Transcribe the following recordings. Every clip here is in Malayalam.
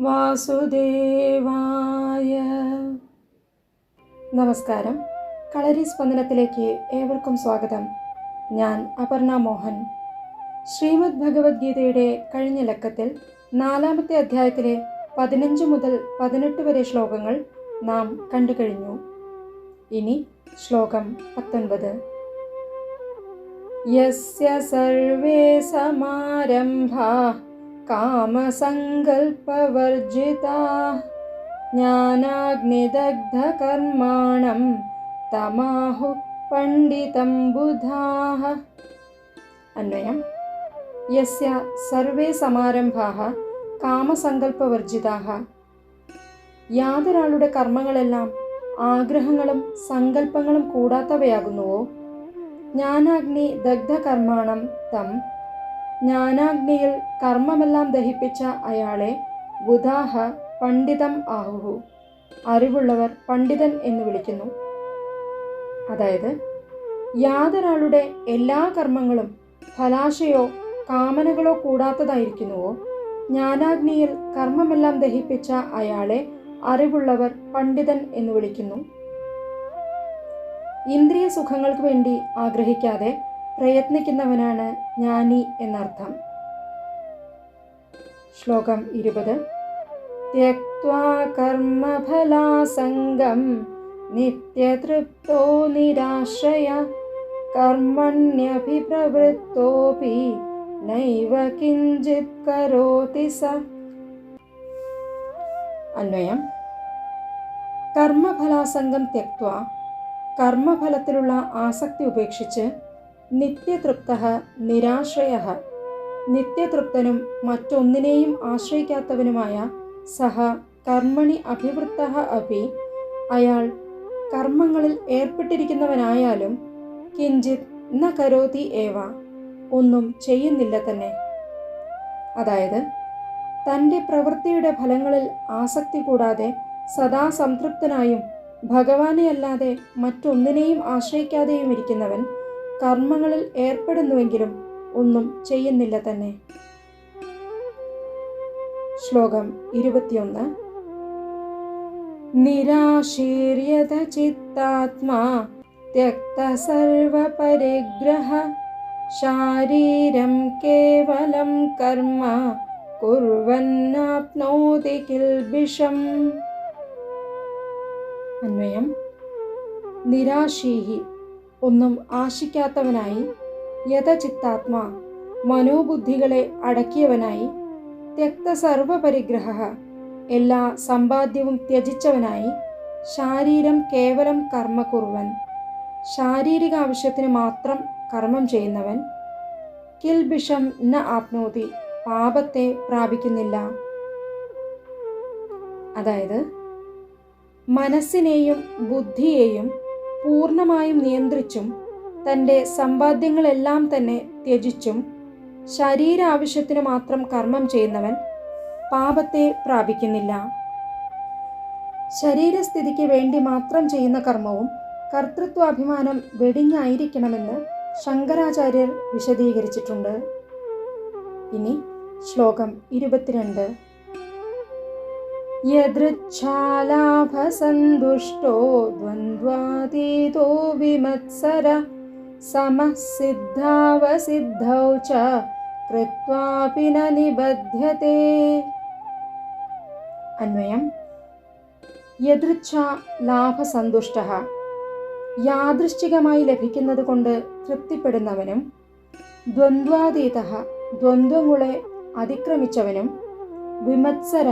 വാസുദേവായ നമസ്കാരം കളരി സ്പന്ദനത്തിലേക്ക് ഏവർക്കും സ്വാഗതം. ഞാൻ അപർണ മോഹൻ. ശ്രീമദ് ഭഗവത്ഗീതയുടെ കഴിഞ്ഞ ലക്കത്തിൽ നാലാമത്തെ അധ്യായത്തിലെ പതിനഞ്ച് മുതൽ പതിനെട്ട് വരെ ശ്ലോകങ്ങൾ നാം കണ്ടു കഴിഞ്ഞു ഇനി ശ്ലോകം പത്തൊൻപത്. യസ്യ സർവേ സമാരംഭാ കാമസങ്കൽപ്പവർജിതാ. ज्ञानाग्निदग्धकर्माणं തമാഹു പണ്ഡിതം बुधाः അന്വയം. यस्य सर्वे സമാരംഭാഹ കാമസങ്കല്പവർജിതാഹ യാതൊരാളുടെ കർമ്മങ്ങളെല്ലാം ആഗ്രഹങ്ങളും സങ്കല്പങ്ങളും കൂടാത്തവയാകുന്നുവോ? ജ്ഞാനാഗ്നി ദഗ്ധകർമാണം തം ജ്ഞാനാഗ്നിയിൽ കർമ്മമെല്ലാം ദഹിപ്പിച്ച അയാളെ ബുധാഹ പണ്ഡിതം ആഹുഹു. അറിവുള്ളവർ പണ്ഡിതൻ എന്ന് വിളിക്കുന്നു. അതായത് യാതൊരാളുടെ എല്ലാ കർമ്മങ്ങളും ഫലാശയോ കാമനകളോ കൂടാത്തതായിരിക്കുന്നുവോ? ജ്ഞാനാഗ്നിയിൽ കർമ്മമെല്ലാം ദഹിപ്പിച്ച അയാളെ അറിവുള്ളവർ പണ്ഡിതൻ എന്ന് വിളിക്കുന്നു. ഇന്ദ്രിയ സുഖങ്ങൾക്ക് വേണ്ടി ആഗ്രഹിക്കാതെ പ്രയത്നിക്കുന്നവനാണ് ജ്ഞാനി എന്നർത്ഥം. ശ്ലോകം ഇരുപത്. കർമ്മഫലാസംഗം നിത്യതൃപ്തോ നിരാശ്രയ കർമ്മണ്യഭിപ്രവൃത്തോപി നൈവ കിഞ്ചിത് കരോതി സ. അന്വയം. കർമ്മഫലാസംഗം ത്യക്വ കർമ്മഫലത്തിലുള്ള ആസക്തി ഉപേക്ഷിച്ച് നിത്യതൃപ്ത നിരാശ്രയ. നിത്യതൃപ്തനും മറ്റൊന്നിനെയും ആശ്രയിക്കാത്തവനുമായ സഹ കർമ്മണി അഭിവൃത്ത അഭി അയാൾ കർമ്മങ്ങളിൽ ഏർപ്പെട്ടിരിക്കുന്നവനായാലും കിഞ്ചിത് ന കരോതി ഏവ ഒന്നും ചെയ്യുന്നില്ല തന്നെ. അതായത് തന്റെ പ്രവൃത്തിയുടെ ഫലങ്ങളിൽ ആസക്തി കൂടാതെ സദാ സംതൃപ്തനായും ഭഗവാനെ അല്ലാതെ മറ്റൊന്നിനെയും ആശ്രയിക്കാതെയും ഇരിക്കുന്നവൻ കർമ്മങ്ങളിൽ ഏർപ്പെടുന്നുവെങ്കിലും ഒന്നും ചെയ്യുന്നില്ല തന്നെ. ശ്ലോകം ഇരുപത്തിയൊന്ന്. നിരാശീര്യത ചിത്താത്മാ ത്യക്ത സർവപരിഗ്രഹ ശാരീരം കേവലം കർമ്മ കുർവന്നാപ്നോതി അന്വയം. നിരാശീഹി ഒന്നും ആശിക്കാത്തവനായി യഥചിത്താത്മാ മനോബുദ്ധികളെ അടക്കിയവനായി തെക്ത സർവപരിഗ്രഹ എല്ലാ സമ്പാദ്യവും ത്യജിച്ചവനായി ശാരീരം കേവലം കർമ്മ കുറുവൻ ശാരീരിക ആവശ്യത്തിന് മാത്രം കർമ്മം ചെയ്യുന്നവൻ. കിൽബിഷം ന ആപ്നോതി പാപത്തെ പ്രാപിക്കുന്നില്ല. അതായത് മനസ്സിനെയും ബുദ്ധിയെയും പൂർണമായും നിയന്ത്രിച്ചും തന്റെ സമ്പാദ്യങ്ങളെല്ലാം തന്നെ ത്യജിച്ചും ശരീര ആവശ്യത്തിന് മാത്രം കർമ്മം ചെയ്യുന്നവൻ പാപത്തെ പ്രാപിക്കുന്നില്ല. ശരീരസ്ഥിതിക്ക് വേണ്ടി മാത്രം ചെയ്യുന്ന കർമ്മവും കർത്തൃത്വാഭിമാനം വെടിഞ്ഞായിരിക്കണമെന്ന് ശങ്കരാചാര്യർ വിശദീകരിച്ചിട്ടുണ്ട്. ഇനി ശ്ലോകം ഇരുപത്തിരണ്ട്. യദൃച്ഛാലാഭസന്തുഷ്ടോ ദ്വന്ദ്വാതീതോ വിമത്സര समः सिद्धावसिद्धौ च कृत्वापि न निबध्यते അന്വയം. യദൃച്ഛാ ലാഭസന്തുഷ്ട യാദൃശ്ചികമായി ലഭിക്കുന്നത് കൊണ്ട് തൃപ്തിപ്പെടുന്നവനും ദ്വന്ദ്വാതീത ദ്വന്ദ്വങ്ങളെ അതിക്രമിച്ചവനും വിമത്സര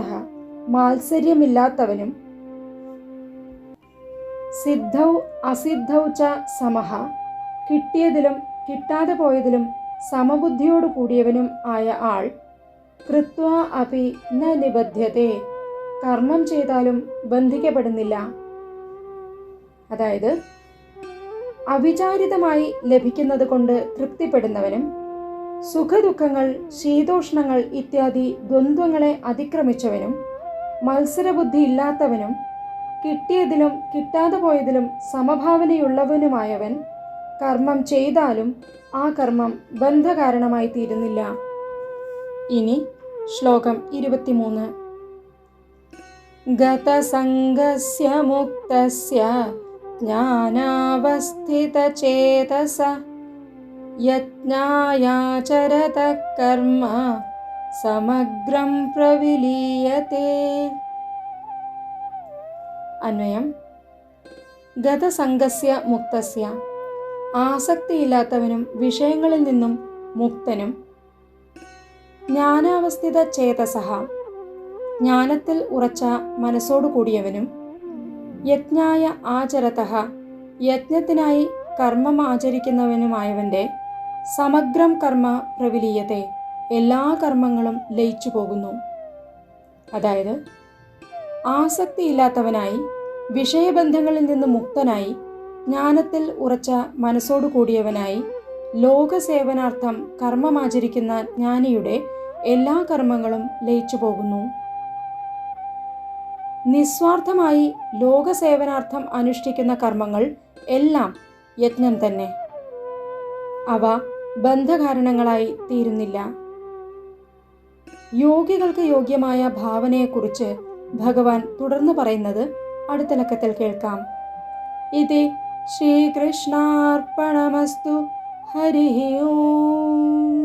മാത്സര്യമില്ലാത്തവനും സിദ്ധൗ അസിദ്ധൗ ച സമഹ. കിട്ടിയതിലും കിട്ടാതെ പോയതിലും സമബുദ്ധിയോട് കൂടിയവനും ആയ ആൾ കൃത്വ അപി ന നിബദ്ധ്യത്തെ കർമ്മം ചെയ്താലും ബന്ധിക്കപ്പെടുന്നില്ല. അതായത് അവിചാരിതമായി ലഭിക്കുന്നത് കൊണ്ട് തൃപ്തിപ്പെടുന്നവനും സുഖദുഃഖങ്ങൾ ശീതോഷ്ണങ്ങൾ ഇത്യാദി ദ്വന്ദ്വങ്ങളെ അതിക്രമിച്ചവനും മത്സരബുദ്ധി ഇല്ലാത്തവനും കിട്ടിയതിലും കിട്ടാതെ പോയതിലും സമഭാവനയുള്ളവനുമായവൻ കർമ്മം ചെയ്താലും ആ കർമ്മം ബന്ധകാരണമായി തീരുന്നില്ല. ഇനി ശ്ലോകം ഇരുപത്തിമൂന്ന്. ഗതസംഗസ്യ മുക്തസ്യ ജ്ഞാനാവസ്ഥിതചേതസ യജ്ഞായാചരത കർമ്മ സമഗ്രം പ്രവിലീയത്തെ. അന്വയം. ഗതസംഗസ്യ മുക്തസ്യ. ആസക്തിയില്ലാത്തവനും വിഷയങ്ങളിൽ നിന്നും മുക്തനും. ജ്ഞാനാവസ്ഥിത ചേതസഹ. ജ്ഞാനത്തിൽ ഉറച്ച മനസ്സോടു കൂടിയവനും. യജ്ഞായ ആചരതഃ യജ്ഞത്തിനായി കർമ്മം ആചരിക്കുന്നവനുമായവന്റെ സമഗ്രം കർമ്മ പ്രവിലീയത്തെ. എല്ലാ കർമ്മങ്ങളും ലയിച്ചു പോകുന്നു. അതായത് ആസക്തിയില്ലാത്തവനായി വിഷയബന്ധങ്ങളിൽ നിന്ന് മുക്തനായി ജ്ഞാനത്തിൽ ഉറച്ച മനസ്സോടു കൂടിയവനായി ലോകസേവനാർത്ഥം കർമ്മമാചരിക്കുന്ന ജ്ഞാനിയുടെ എല്ലാ കർമ്മങ്ങളും ലയിച്ചു പോകുന്നു. നിസ്വാർത്ഥമായി ലോകസേവനാർത്ഥം അനുഷ്ഠിക്കുന്ന കർമ്മങ്ങൾ എല്ലാം യജ്ഞം തന്നെ. അവ ബന്ധകാരണങ്ങളായി തീരുന്നില്ല. യോഗികൾക്ക് യോഗ്യമായ ഭാവനയെക്കുറിച്ച് ഭഗവാൻ തുടർന്ന് പറയുന്നത് അടുത്ത ലക്കത്തിൽ കേൾക്കാം. ഇത് ശ്രീകൃഷ്ണാർപ്പണമസ്തു ഹരി ഓം.